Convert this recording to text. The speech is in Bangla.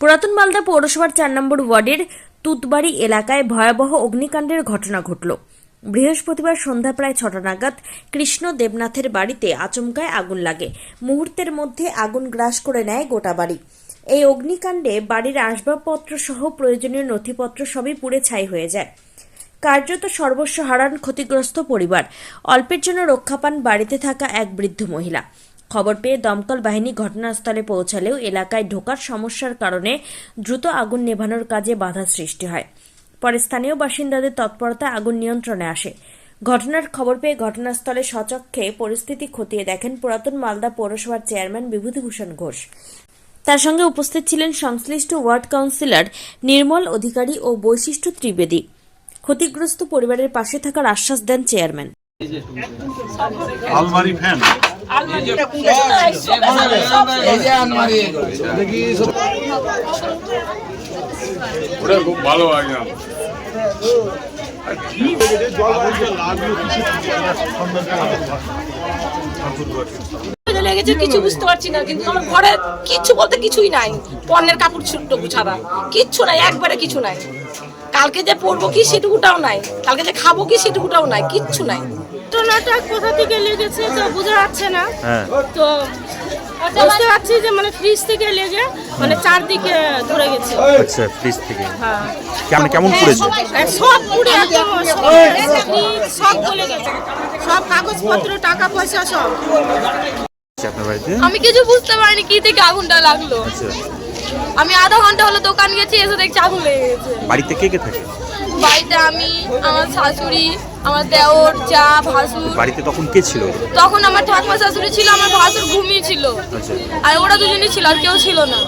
পুরাতন মালদা পৌরসভার চার নম্বর ওয়ার্ডের তুতবাড়ি এলাকায় ভয়াবহ অগ্নিকাণ্ডের ঘটনা ঘটল। বৃহস্পতিবার সন্ধ্যা প্রায় ছটা নাগাদ কৃষ্ণ দেবনাথের বাড়িতে আচমকায় আগুন লাগে। মুহূর্তের মধ্যে আগুন গ্রাস করে নেয় গোটা বাড়ি। এই অগ্নিকাণ্ডে বাড়ির আসবাবপত্র সহ প্রয়োজনীয় নথিপত্র সবই পুড়ে ছাই হয়ে যায়। কার্যত সর্বস্ব হারান ক্ষতিগ্রস্ত পরিবার। অল্পের জন্য রক্ষা পান বাড়িতে থাকা এক বৃদ্ধ মহিলা। খবর পেয়ে দমকল বাহিনী ঘটনাস্থলে পৌঁছালেও এলাকায় ঢোকার সমস্যার কারণে দ্রুত আগুন নেভানোর কাজে বাধা সৃষ্টি হয়। পরে স্থানীয় বাসিন্দাদের তৎপরতা আগুন নিয়ন্ত্রণে আসে। ঘটনার খবর পেয়ে ঘটনাস্থলে সচক্ষে পরিস্থিতি খতিয়ে দেখেন পুরাতন মালদা পৌরসভার চেয়ারম্যান বিভূতিভূষণ ঘোষ। তার সঙ্গে উপস্থিত ছিলেন সংশ্লিষ্ট ওয়ার্ড কাউন্সিলর নির্মল অধিকারী ও বৈশিষ্ট্য ত্রিবেদী। ক্ষতিগ্রস্ত পরিবারের পাশে থাকার আশ্বাস দেন চেয়ারম্যান। আলমারি ফ্যান। ওটা খুব ভালো লেগেছে, কিছু বুঝতে পারছি না, কিন্তু ঘরে কিছু বলতে কিছুই নাই। পণ্যের কাপড় ছোট্ট ছাড়া কিচ্ছু নাই, একবারে কিছু নাই। কালকে যে পড়ব কি সেটুকুটাও নাই। কালকে যে খাব কি সেটুকুটাও নাই কিচ্ছু নাই। ঘটনাটা কোথা থেকে লেগেছে তো বোঝা যাচ্ছে না। তো বুঝতে পারছি যে মানে ফ্রিজ থেকে লেগে মানে চারদিকে ধরে গেছে। আচ্ছা ফ্রিজ থেকে। হ্যাঁ। কেমন কেমন পড়েছে? সব পুড়ে একদম সব গলে গেছে। সব কাগজপত্র টাকা পয়সা সব। আচ্ছা, আমি কিছু বুঝতে পারিনি কি থেকে আগুনটা লাগল। আচ্ছা। আমি আধা ঘণ্টা হলো দোকান গেছি এসে দেখছি আগুন লেগে গেছে। বাড়িতে কে কে থাকে? বাড়িতে আমি আমার শাশুড়ি আমার দেওর চা ভাসুর। বাড়িতে তখন কে ছিল? তখন আমার ঠাকুমা শাশুড়ি ছিল আমার ভাসুর ঘুমিয়ে ছিল। আচ্ছা। আর ওরা দুজনই ছিল আর কেউ ছিল না।